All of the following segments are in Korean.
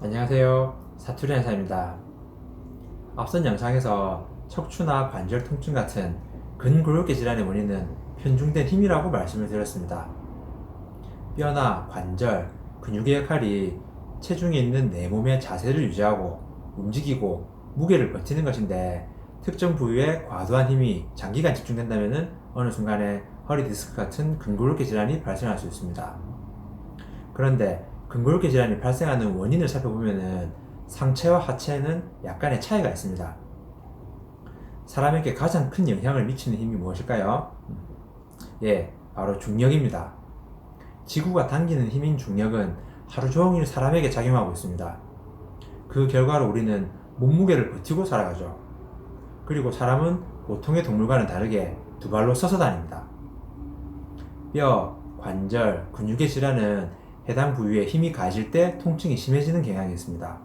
안녕하세요. 사투리 한사입니다. 앞선 영상에서 척추나 관절 통증 같은 근골격계 질환의 원인은 편중된 힘이라고 말씀을 드렸습니다. 뼈나 관절, 근육의 역할이 체중이 있는 내 몸의 자세를 유지하고 움직이고 무게를 버티는 것인데 특정 부위에 과도한 힘이 장기간 집중된다면 어느 순간에 허리 디스크 같은 근골격계 질환이 발생할 수 있습니다. 그런데 근골격 질환이 발생하는 원인을 살펴보면은 상체와 하체에는 약간의 차이가 있습니다. 사람에게 가장 큰 영향을 미치는 힘이 무엇일까요? 음, 예, 바로 중력입니다. 지구가 당기는 힘인 중력은 하루 종일 사람에게 작용하고 있습니다. 그 결과로 우리는 몸무게를 버티고 살아가죠. 그리고 사람은 보통의 동물과는 다르게 두 발로 서서 다닙니다. 뼈, 관절, 근육의 질환은 해당 부위에 힘이 가해질 때 통증이 심해지는 경향이 있습니다.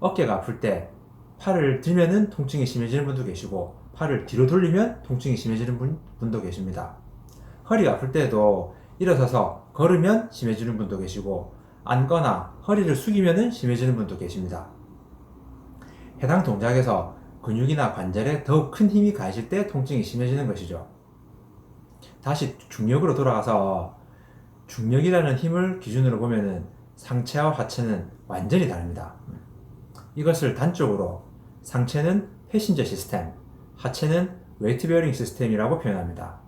어깨가 아플 때 팔을 들면은 통증이 심해지는 분도 계시고 팔을 뒤로 돌리면 통증이 심해지는 분, 분도 계십니다. 허리가 아플 때도 일어서서 걸으면 심해지는 분도 계시고 앉거나 허리를 숙이면은 심해지는 분도 계십니다. 해당 동작에서 근육이나 관절에 더욱 큰 힘이 가해질 때 통증이 심해지는 것이죠. 다시 중력으로 돌아가서 중력이라는 힘을 기준으로 보면은 상체와 하체는 완전히 다릅니다. 이것을 단적으로 상체는 패신저 시스템, 하체는 웨이트 베어링 시스템이라고 표현합니다.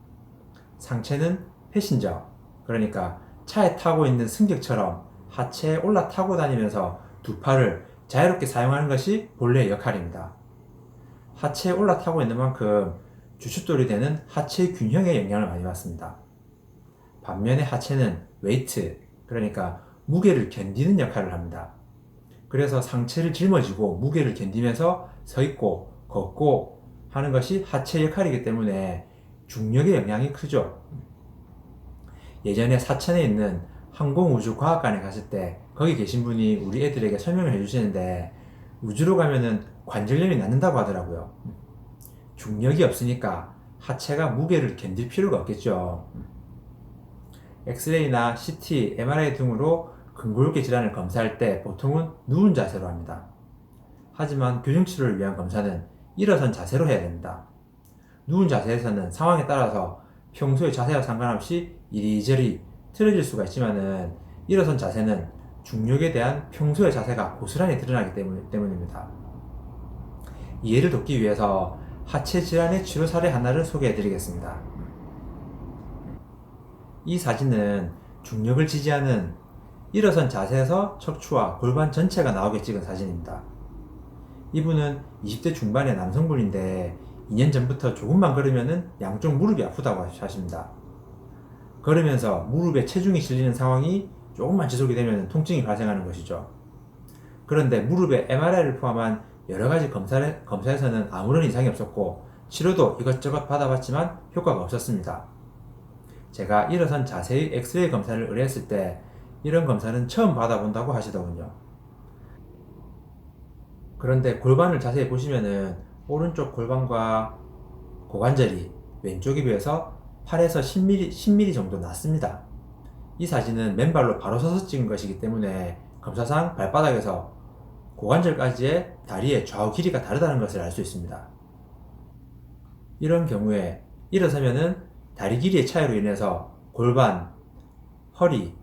상체는 패신저, 그러니까 차에 타고 있는 승객처럼 하체에 올라타고 다니면서 두 팔을 자유롭게 사용하는 것이 본래의 역할입니다. 하체에 올라타고 있는 만큼 주춧돌이 되는 하체 균형에 영향을 많이 받습니다. 반면에 하체는 웨이트, 그러니까 무게를 견디는 역할을 합니다. 그래서 상체를 짊어지고 무게를 견디면서 서 있고 걷고 하는 것이 하체 역할이기 때문에 중력의 영향이 크죠. 예전에 사천에 있는 항공우주과학관에 갔을 때 거기 계신 분이 우리 애들에게 설명을 해주시는데 우주로 가면은 관절염이 낫는다고 하더라고요. 중력이 없으니까 하체가 무게를 견딜 필요가 없겠죠. 엑스레이나 CT, MRI 등으로 근골격 질환을 검사할 때 보통은 누운 자세로 합니다. 하지만 교정 치료를 위한 검사는 일어선 자세로 해야 됩니다. 누운 자세에서는 상황에 따라서 평소의 자세와 상관없이 이리저리 틀어질 수가 있지만은 일어선 자세는 중력에 대한 평소의 자세가 고스란히 드러나기 때문, 때문입니다. 이해를 돕기 위해서 하체 질환의 치료 사례 하나를 소개해 드리겠습니다. 이 사진은 중력을 지지하는 일어선 자세에서 척추와 골반 전체가 나오게 찍은 사진입니다. 이분은 20대 중반의 남성분인데 2년 전부터 조금만 걸으면 양쪽 무릎이 아프다고 하십니다. 걸으면서 무릎에 체중이 실리는 상황이 조금만 지속이 되면 통증이 발생하는 것이죠. 그런데 무릎에 MRI를 포함한 여러 가지 검사를, 검사에서는 아무런 이상이 없었고 치료도 이것저것 받아봤지만 효과가 없었습니다. 제가 일어선 자세히 엑스레이 검사를 의뢰했을 때 이런 검사는 처음 받아본다고 하시더군요. 그런데 골반을 자세히 보시면은 오른쪽 골반과 고관절이 왼쪽에 비해서 8에서 10mm, 10mm 정도 낮습니다. 이 사진은 맨발로 바로 서서 찍은 것이기 때문에 검사상 발바닥에서 고관절까지의 다리의 좌우 길이가 다르다는 것을 알 수 있습니다. 이런 경우에 일어서면은 다리 길이의 차이로 인해서 골반, 허리,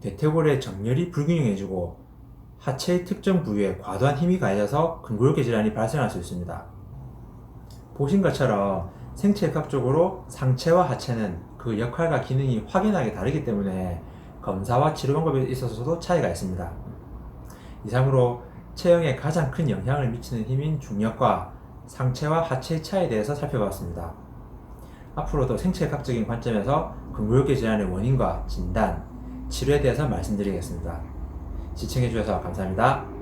대퇴골의 정렬이 불균형해지고 하체의 특정 부위에 과도한 힘이 가해져서 근골격 질환이 발생할 수 있습니다. 보신 것처럼 생체학적으로 상체와 하체는 그 역할과 기능이 확연하게 다르기 때문에 검사와 치료 방법에 있어서도 차이가 있습니다. 이상으로 체형에 가장 큰 영향을 미치는 힘인 중력과 상체와 하체의 차이에 대해서 살펴봤습니다. 앞으로도 생체학적인 관점에서 근골격 질환의 원인과 진단, 치료에 대해서 말씀드리겠습니다. 시청해주셔서 감사합니다.